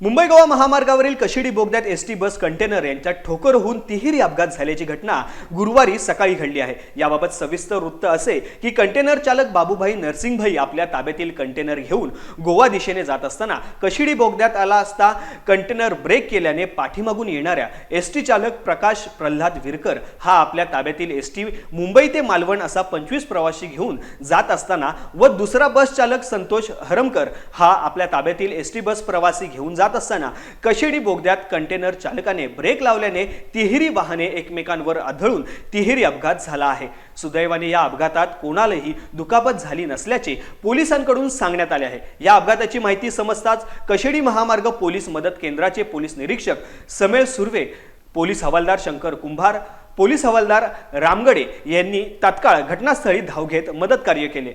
मुंबई गोवा महामार्गावरील कशिडी बोगद्यात S T bus container यांच्यात ठोकर होऊन तिहेरी अपघात झाल्याची घटना गुरुवारी सकाळी घडली आहे. याबाबत सविस्तर वृत्त असे की कंटेनर चालक बाबूभाई नरसिंगभाई आपल्या ताब्यातील कंटेनर घेऊन गोवा दिशेने जात असताना कशिडी बोगद्यात आला असता कंटेनर ब्रेक केल्याने पाठीमागून येणाऱ्या एस टी चालक प्रकाश प्रल्हाद विरकर हा आपल्या ताब्यातील एस टी मुंबई ते मालवण असा पंचवीस प्रवासी घेऊन जात असताना व दुसरा बस चालक संतोष हरमकर हा आपल्या ताब्यातील एस टी बस प्रवासी घेऊन जात असताना कशेडी बोगद्यात कंटेनर चालकाने ब्रेक लावल्याने तिहेरी वाहने एकमेकांवर आदळून तिहेरी अपघात झाला आहे. सुदैवाने या अपघातात कोणालाही दुखापत झाली नसल्याचे पोलिसांकडून सांगण्यात आले आहे. या अपघाताची माहिती समजताच कशेडी महामार्ग पोलीस मदत केंद्राचे पोलीस निरीक्षक समेळ सुर्वे पोलीस हवालदार शंकर कुंभार पोलीस हवालदार रामगडे यांनी तात्काळ घटनास्थळी धाव घेत मदत कार्य केले.